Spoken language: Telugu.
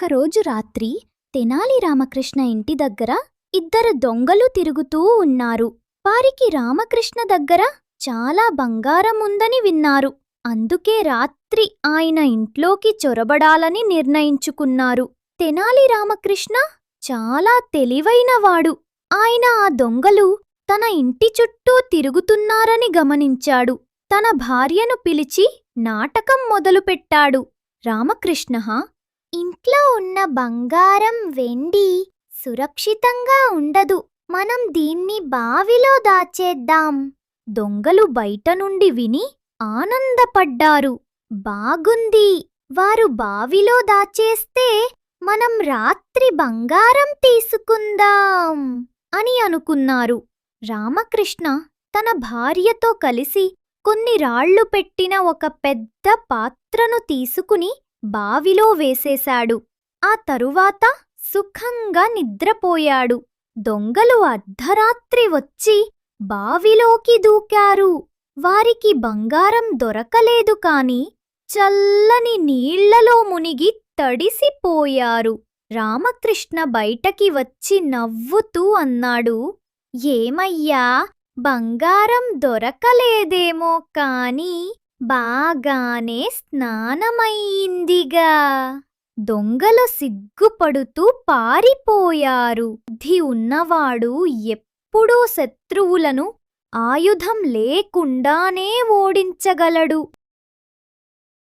ఒకరోజు రాత్రి తెనాలి రామకృష్ణ ఇంటి దగ్గర ఇద్దరు దొంగలు తిరుగుతూ ఉన్నారు. వారికి రామకృష్ణ దగ్గర చాలా బంగారం ఉందని విన్నారు. అందుకే రాత్రి ఆయన ఇంట్లోకి చొరబడాలని నిర్ణయించుకున్నారు. తెనాలి రామకృష్ణ చాలా తెలివైనవాడు ఆయన ఆ దొంగలు తన ఇంటి చుట్టూ తిరుగుతున్నారని గమనించాడు. తన భార్యను పిలిచి నాటకం మొదలుపెట్టాడు. రామకృష్ణ ఇంట్లో ఉన్న బంగారం వెండి సురక్షితంగా ఉండదు. మనం దీన్ని బావిలో దాచేద్దాం. దొంగలు బయట నుండి విని ఆనందపడ్డారు. బాగుంది. వారు బావిలో దాచేస్తే మనం రాత్రి బంగారం తీసుకుందాం అని అనుకున్నారు. రామకృష్ణ తన భార్యతో కలిసి కొన్ని రాళ్ళు పెట్టిన ఒక పెద్ద పాత్రను తీసుకుని బావిలో వేసేశాడు. ఆ తరువాత సుఖంగా నిద్రపోయాడు. దొంగలు అర్ధరాత్రి వచ్చి బావిలోకి దూకారు. వారికి బంగారం దొరకలేదు కాని చల్లని నీళ్ళలో మునిగి తడిసిపోయారు. రామకృష్ణ బయటకి వచ్చి నవ్వుతూ అన్నాడు ఏమయ్యా బంగారం దొరకలేదేమో కాని బాగానే స్నానమయ్యిందిగా. దొంగలు సిగ్గుపడుతూ పారిపోయారు. బుద్ధి ఉన్నవాడు ఎప్పుడూ శత్రువులను ఆయుధం లేకుండానే ఓడించగలడు.